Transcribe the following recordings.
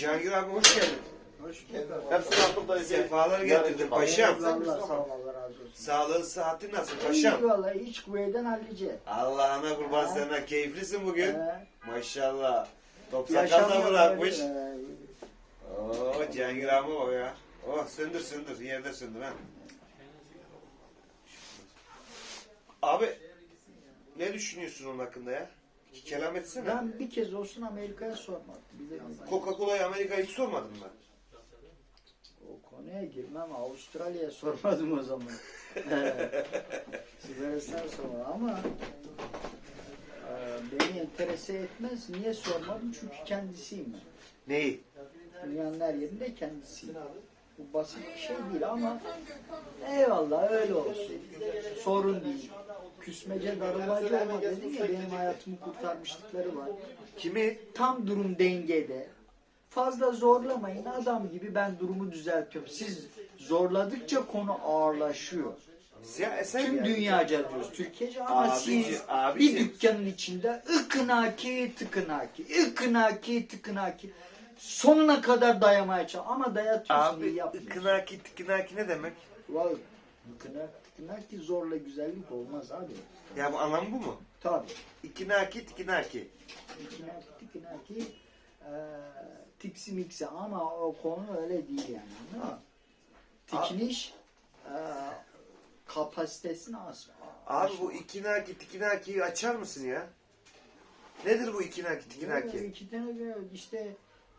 Cihangir abi hoş geldin. Hoş geldin. Hepsini aldım da Sefalar getirdin paşam. Allah sağ ol Allah razı olsun. Sağlığın sıhhatin nasıl İyi paşam? vallahi iç kuvveden hallice. Allah'ına kurban sana keyiflisin bugün. Ee, Maşallah. Top sakal da yaşamıyor bırakmış. böyle, Oo Cihangir abi o ya. Oh söndür söndür yerde söndür ha. Abi ne düşünüyorsun onun hakkında ya? Kelam etsene. Ben bir kez olsun Amerika'ya sormadım. Bize Coca-Cola'yı Amerika'ya hiç sormadın mı? o konuya girmem. Avustralya'ya sormadım o zaman. Sigaresine sormadım ama e, beni enterese etmez. Niye sormadım? Çünkü kendisiyim ben. Neyi? Dünyanın her yerinde kendisiyim. Bu basit bir şey değil ama eyvallah öyle olsun. Sorun değil. Küsmece darılmacı olma dedim ya benim hayatımı kurtarmışlıkları var. Kimi? Tam durum dengede. Fazla zorlamayın adam gibi ben durumu düzeltiyorum. Siz zorladıkça konu ağırlaşıyor. Sen, sen Tüm ya. dünyaca diyoruz Türkiye'ce ama Abici, siz abici. bir dükkanın içinde ıkınaki tıkınaki ıkınaki tıkınaki sonuna kadar dayamaya çalış ama dayatıyorsun iyi Abi yapmıyorsun. ıkınaki tıkınaki ne demek? Vay ıkınak tıkınaki zorla güzellik olmaz abi. Ya bu anlamı bu mu? Tabi İkinaki tıkınaki. ıkınaki tıkınaki eee tiksi miksi ama o konu öyle değil yani anladın mı? Tikiniş eee kapasitesini az. Abi bu ikinaki tıkınakiyi açar mısın ya? Nedir bu ikinaki tıkınaki? iki tane böyle işte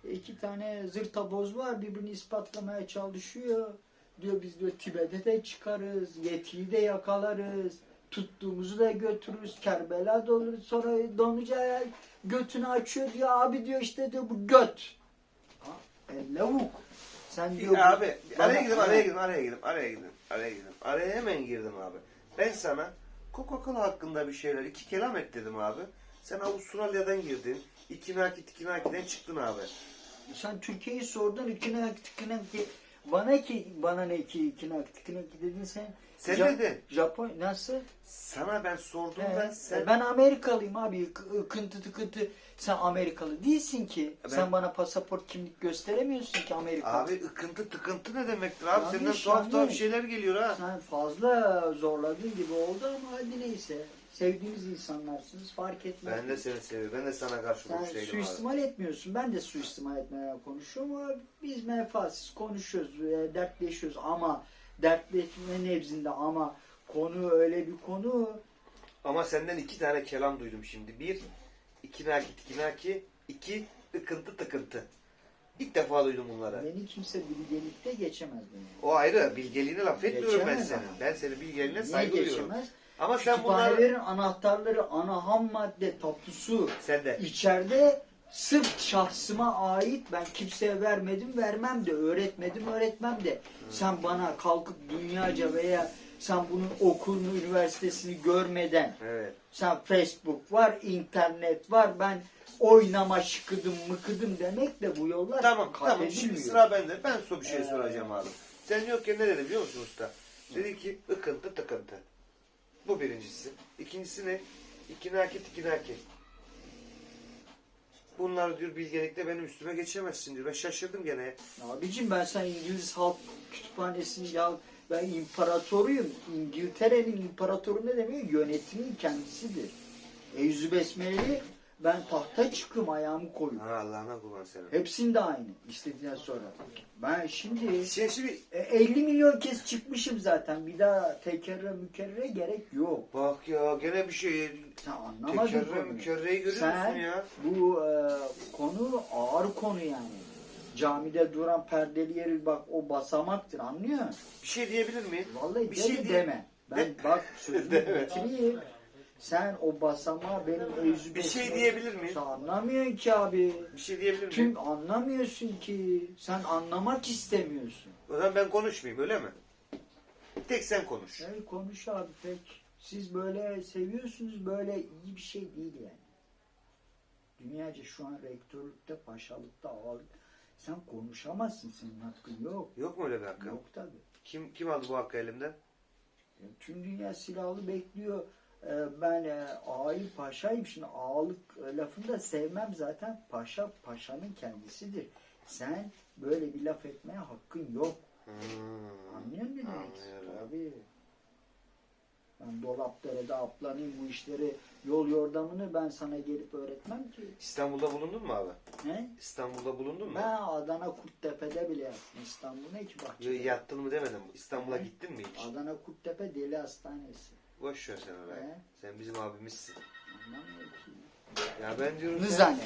iki tane zırtaboz var birbirini ispatlamaya çalışıyor. Diyor biz diyor Tibet'e de çıkarız, Yeti'yi de yakalarız, tuttuğumuzu da götürürüz, Kerbela'da oluruz. Sonra Donuca götünü açıyor diyor abi diyor işte diyor bu göt. Ha, e, lavuk. Sen diyor bu- Abi Bana- araya girdim araya girdim araya girdim araya girdim araya girdim. Araya hemen girdim abi. Ben sana Coca-Cola hakkında bir şeyler iki kelam et dedim abi. Sen Avustralya'dan girdin. İkinaki tıkınaki'den çıktın abi. Sen Türkiye'yi sordun ikinak tıkınak ki bana ki bana ne ki ikinak tıkınak ki dedin sen. Sen Ja- dedin. Japon nasıl? Sana ben sorduğumda He, sen... Ben Amerikalıyım abi. Kıntı tıkıntı. Sen Amerikalı değilsin ki. Ben- Sen bana pasaport kimlik gösteremiyorsun ki Amerikalı. Abi ıkıntı tıkıntı ne demektir abi? Yanlış, Senden tuhaf tuhaf yanlış. şeyler geliyor ha. Sen fazla zorladığın gibi oldu ama hadi neyse. Sevdiğimiz insanlarsınız fark etmez. Ben de seni seviyorum. Ben de sana karşı Sen değilim abi. suistimal etmiyorsun. Ben de suistimal etmeye konuşuyorum ama biz menfaatsiz konuşuyoruz, e, dertleşiyoruz ama dertleşme nevzinde ama konu öyle bir konu Ama senden iki tane kelam duydum şimdi. Bir, ikinaki tıkınaki. iki ıkıntı tıkıntı. İlk defa duydum bunları. beni kimse bilgelikte geçemez beni. O ayrı. Bilgeliğine laf etmiyorum ben Geçemez senin. ama. Ben senin bilgeliğine Niye saygı duyuyorum. Ama sen bunları... Kütüphanelerin anahtarları, ana ham madde tapusu Sen de. içeride sırf şahsıma ait ben kimseye vermedim vermem de öğretmedim öğretmem de sen bana kalkıp dünyaca veya sen bunun okulunu üniversitesini görmeden Evet. sen Facebook var internet var ben oynama şıkıdım mıkıdım demek de bu yollar Tamam kat tamam şimdi edilmiyor. sıra bende. Ben sana bir şey Ee, soracağım abi. Sen yokken ne dedi biliyor musun usta? Dedi ki ıkıntı tıkıntı. Bu birincisi. İkincisi ne? İkinaki tikinaki. Bunlar diyor bilgelikte benim üstüme geçemezsin diyor. Ben şaşırdım gene. Abicim ben sen İngiliz Halk Kütüphanesi'nin ya ben imparatoruyum. İngiltere'nin imparatoru ne demek? Yönetimin kendisidir. Eyüzü Besmele'li ben tahta çıkım ayağımı koyup. Ha Allah'ına kurban senin. Hepsinde aynı. İstediğinden sonra. Ben şimdi Şey şimdi e, 50 milyon kez çıkmışım zaten. Bir daha tekerre mükerrere gerek yok. bak ya gene bir şey Sen anlamadın tekerre konuyu. mükerreyi görüyor Sen musun ya? bu e, konu ağır konu yani. Camide duran perdeli yeri bak o basamaktır anlıyor musun? Bir şey diyebilir miyim? Vallahi Bir bir şey şey diye- deme. Ben bak sözümü Deme. bitireyim. Sen o basamağı benim evzü Bir şey diyebilir miyim? Sen anlamıyorsun ki abi. Bir şey diyebilir miyim? Tüm anlamıyorsun ki. Sen anlamak istemiyorsun. O zaman ben konuşmayayım öyle mi? Tek sen konuş. Evet konuş abi pek. Siz böyle seviyorsunuz böyle iyi bir şey değil yani. Dünyaca şu an rektörlükte, paşalıkta, ağalık. Sen konuşamazsın senin hakkın yok. Yok mu öyle bir hakkım? Yok tabii. Kim kim aldı bu hakkı elimden? Ya Tüm dünya silahlı bekliyor. E, ben e, ağayım paşayım. Şimdi ağalık e, lafını da sevmem zaten. Paşa paşanın kendisidir. Sen böyle bir laf etmeye hakkın yok. Hmm. Anlıyor musun demek? Tabii. Ben dolaplara aplanayım bu işleri yol yordamını ben sana gelip öğretmem ki. İstanbul'da bulundun mu abi? Ne? İstanbul'da bulundun mu? Ben Adana Kurttepe'de bile yattım. İstanbul ne ki Yo, bahçede? Yattın mı demedim. İstanbul'a gittin mi hiç? Adana Kurttepe Deli Hastanesi. Boş ver sen orayı. He? Sen bizim abimizsin. Ki. Ya ben diyorum sen, Nızane.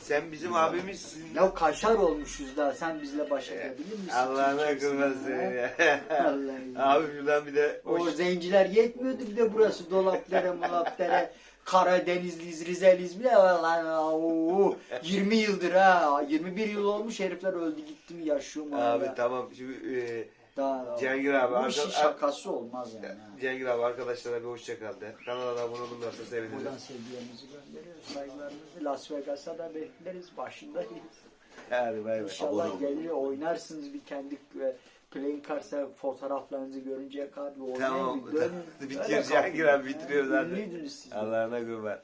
sen bizim abimizsin. Ya kaşar olmuşuz daha sen bizle baş edebilir misin? Allah'ına kırmaz ha? seni ya. Vallahi. Abi şuradan bir de O hoş. zenciler yetmiyordu bir de burası dolapdere mulapdere Karadenizliyiz, Rizeliyiz bile lan oo, 20 yıldır ha 21 yıl olmuş herifler öldü gitti mi yaşıyor mu Abi hala? tamam şimdi e, Daha, Cihangir abi, Bu işin arka- şakası olmaz yani. ha. Cengir abi arkadaşlara bir hoşça kal de. Kanala da abone olurlarsa seviniriz. Buradan sevgilerimizi gönderiyoruz, saygılarımızı. Las Vegas'a da bekleriz, başındayız. Hadi bay bay. İnşallah gelir oynarsınız bir kendi e, playing card'sa fotoğraflarınızı görünceye kadar bir oynayın Tamam. bir dönün. Bitir Öyle kalkın. abi, bitiriyoruz Ha, hadi. ünlüydünüz siz. Allah'ına kurban.